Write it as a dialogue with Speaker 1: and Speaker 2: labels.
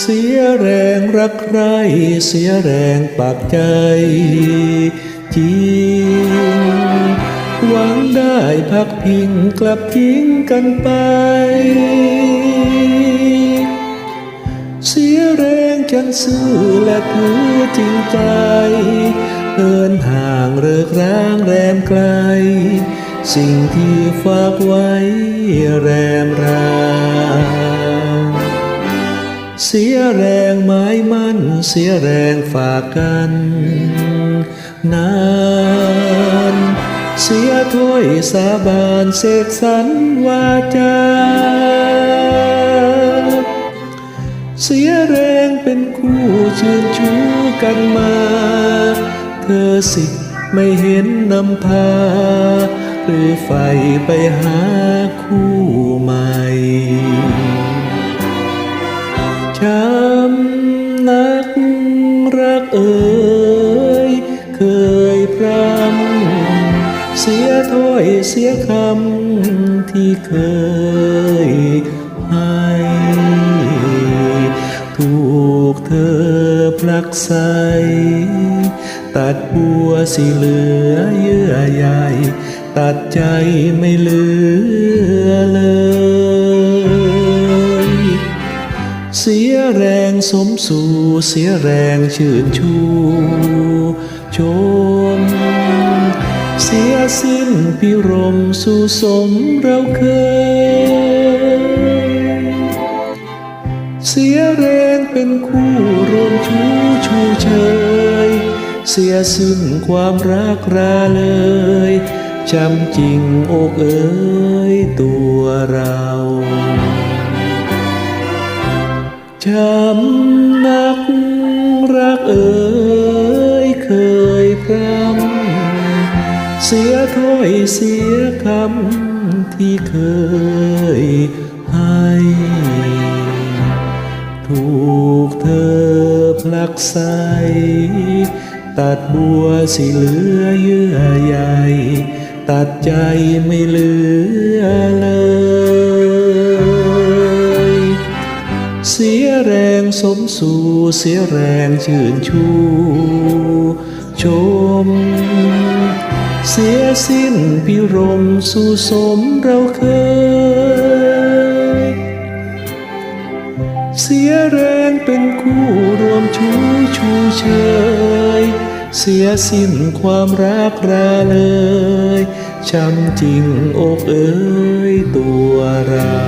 Speaker 1: เสียแรงรักใครเสียแรงปากใจจริงหวังได้พักพิงกลับทิ้งกันไป เสียแรงจันซื่อและถือจริงใจเดินห่างเลิกร้างแรมไกล สิ่งที่ฝากไว้แรมราง เสียแรงไม้มันเสียแรงฝากกันนานเสียถ้อยสาบานเสกสรรวาจา เสียแรงเป็นคู่ชื่นชูกันมา เธอสิไม่เห็นนำพา หรือไฟไปหาคู่ ถ้อยเสียคำที่เคยให้ถูกเธอผลักใสตัดบัวสิเหลือเยื่อใยตัดใจไม่เหลือเลย เสียแรงสมสู่เสียแรงชื่นชู พิรมสู่สมเราเคย เสียแรงเป็นคู่รวมชูชูเชย เสียสิ้นความรักราเลยจำจริงอกเอ๋ยตัวเราช้ำนักรักเอ่ย เสียถ้อยเสียคำที่เคยให้ ถูกเธอผลักใสตัดบัวสิเหลือเยื่อใยตัดใจไม่เหลือเลย เสียแรงสมสู่เสียแรงชื่นชูชม เสียสิ้นพิรมสู่สมเราเคย เสียแรงเป็นคู่รวมชูชูเชย เสียสิ้นความรักราเลยช้ำจริงอกเอ๋ยตัวเรา